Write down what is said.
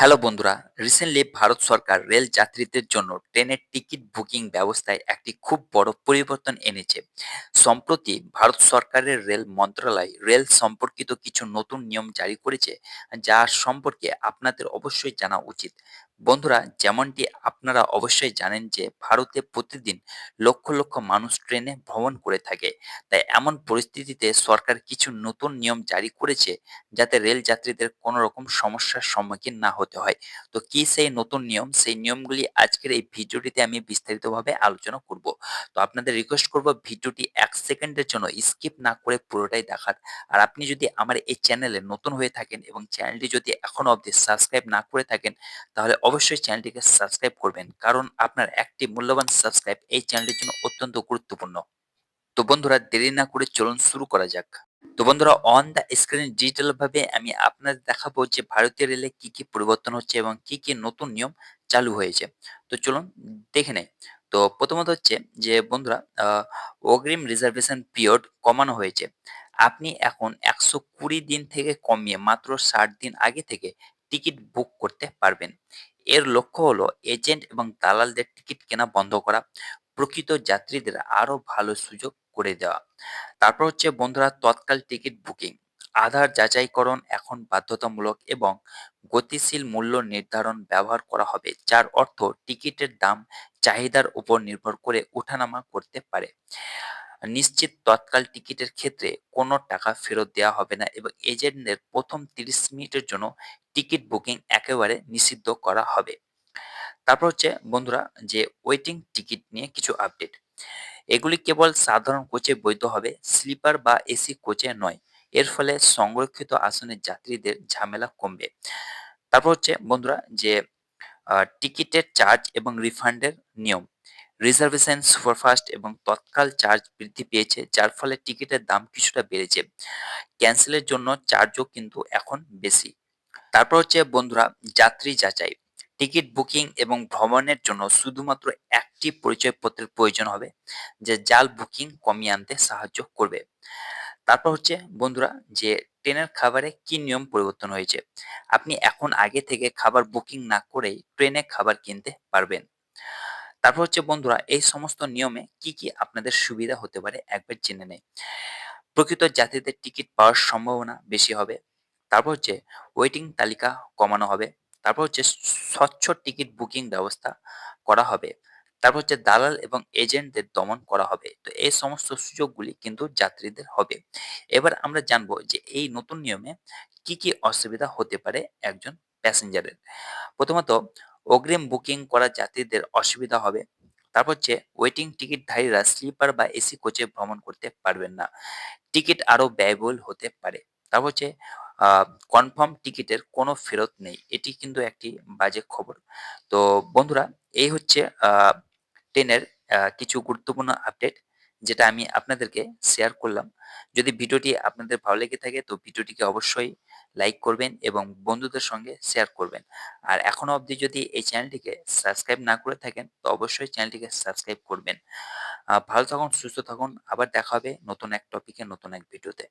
Hello বন্ধুরা recently Bharat সরকার rail যাত্রীদের জন্য ট্রেনের টিকিট বুকিং ব্যবস্থায় একটি খুব বড় পরিবর্তন এনেছে। সম্প্রতি ভারত সরকারের রেল মন্ত্রণালয় রেল সম্পর্কিত কিছু নতুন নিয়ম জারি করেছে, যা সম্পর্কে আপনাদের অবশ্যই জানা উচিত। বন্ধুরা, যেমনটি আপনারা অবশ্যই জানেন যে ভারতে প্রতিদিন লক্ষ লক্ষ মানুষ ট্রেনে ভ্রমণ করে থাকে। তাই এমন পরিস্থিতিতে সরকার কিছু নতুন নিয়ম জারি করেছে যাতে রেল যাত্রীদের কোনো রকম সমস্যার সম্মুখীন না হতে হয়। তো কি সেই নতুন নিয়ম? সেই নিয়মগুলি আজকের এই ভিডিওটিতে আমি বিস্তারিতভাবে আলোচনা করব। তো আপনাদের রিকোয়েস্ট করব ভিডিওটি এক সেকেন্ডের জন্য স্কিপ না করে পুরোটাই দেখার। আর আপনি যদি আমার এই চ্যানেলে নতুন হয়ে থাকেন এবং চ্যানেলটি যদি এখনও অবধি সাবস্ক্রাইব না করে থাকেন, তাহলে অবশ্যই চ্যানেলটিকে সাবস্ক্রাইব করবেন। কারণ আপনার একটি মূল্যবান সাবস্ক্রাইব এই চ্যানেলটির জন্য অত্যন্ত গুরুত্বপূর্ণ। তো বন্ধুরা, দেরি না করে চলুন শুরু করা যাক। তো বন্ধুরা অন দ্য স্ক্রিন ডিজিটাল ভাবে আমি আপনাদের দেখাবো যে ভারতীয় রেলে কি কি পরিবর্তন হচ্ছে এবং কি কি নতুন নিয়ম চালু হয়েছে। তো চলুন দেখে নেই। তো প্রথমত হচ্ছে যে বন্ধুরা অগ্রিম রিজার্ভেশন পিরিয়ড কমানো হয়েছে। আপনি এখন একশো কুড়ি দিন থেকে কমিয়ে মাত্র ষাট দিন আগে থেকে টিকিট বুক করতে পারবেন। এর লক্ষ্য হলো এজেন্ট এবং দালালদের টিকিট কেনা বন্ধ করা, প্রকৃত যাত্রীদের আরও ভালো সুযোগ করে দেওয়া। তারপর হচ্ছে বন্ধুরা তৎকাল টিকিট বুকিং। আধার যাচাইকরণ এখন বাধ্যতামূলক এবং গতিশীল মূল্য নির্ধারণ ব্যবহার করা হবে, যার অর্থ টিকিটের দাম চাহিদার উপর নির্ভর করে ওঠানামা করতে পারে। নিশ্চিত তৎকাল টিকিটের ক্ষেত্রে কোনো টাকা ফেরত দেওয়া হবে না এবং এজেন্টদের প্রথম তিরিশ মিনিটের জন্য টিকিট বুকিং একেবারে নিষিদ্ধ করা হবে। তারপর হচ্ছে, বন্ধুরা, যে ওয়েটিং টিকিট নিয়ে কিছু আপডেট। এগুলি কেবল সাধারণ কোচে বৈধ হবে, স্লিপার বা এসি কোচে নয়। এর ফলে সংরক্ষিত আসনের যাত্রীদের ঝামেলা কমবে। তারপর হচ্ছে, বন্ধুরা, যে টিকিটের চার্জ এবং রিফান্ডের নিয়ম। রিজার্ভেশন সুপারফাস্ট এবং তৎকাল চার্জ বৃদ্ধি পেয়েছে, যার ফলে টিকিটের দাম কিছুটা বেড়েছে। ক্যান্সেলের জন্য চার্জও কিন্তু এখন বেশি। তারপর হচ্ছে বন্ধুরা, যাত্রী যাচাই। টিকিট বুকিং এবং ভ্রমণের জন্য শুধুমাত্র একটি পরিচয়পত্রের প্রয়োজন হবে, যে জাল বুকিং কমিয়ে আনতে সাহায্য করবে। তারপর হচ্ছে বন্ধুরা, যে ট্রেনের খাবারে কি নিয়ম পরিবর্তন হয়েছে। আপনি এখন আগে থেকে খাবার বুকিং না করেই ট্রেনে খাবার কিনতে পারবেন। তারপর হচ্ছে, বন্ধুরা, এই সমস্ত নিয়মে কি কি আপনাদের সুবিধা হতে পারে একবার জেনে নেই। প্রকৃত যাত্রীদের টিকিট পাওয়ার সম্ভাবনা বেশি হবে। তারপর হচ্ছে ওয়েটিং তালিকা কমানো হবে। তারপর হচ্ছে, স্বচ্ছ টিকিট বুকিং ব্যবস্থা করা হবে। তারপর হচ্ছে, দালাল এবং এজেন্টদের দমন করা হবে। তো এই সমস্ত সুযোগগুলি কিন্তু যাত্রীদের হবে। এবার আমরা জানব যে এই নতুন নিয়মে কি কি অসুবিধা হতে পারে একজন প্যাসেঞ্জারের। প্রথমত অগ্রিম বুকিং করা যাত্রীদের অসুবিধা হবে। তারপর হচ্ছে ওয়েটিং টিকিটধারীরা স্লিপার বা এসি কোচে ভ্রমণ করতে পারবেন না। টিকিট আরও ব্যয়বহুল হতে পারে। তারপর হচ্ছে কনফার্ম টিকিটের কোনো ফেরত নেই। এটি কিন্তু একটি বাজে খবর। তো বন্ধুরা, এই হচ্ছে ট্রেনের কিছু গুরুত্বপূর্ণ আপডেট, যেটা আমি আপনাদেরকে শেয়ার করলাম। যদি ভিডিওটি আপনাদের ভালো লেগে থাকে, তো ভিডিওটিকে অবশ্যই লাইক করবেন এবং বন্ধুদের সঙ্গে শেয়ার করবেন। আর এখনও অবধি যদি এই চ্যানেলটিকে সাবস্ক্রাইব না করে থাকেন, তো অবশ্যই চ্যানেলটিকে সাবস্ক্রাইব করবেন। ভালো থাকুন, সুস্থ থাকুন, আবার দেখা হবে নতুন এক টপিকে নতুন এক ভিডিওতে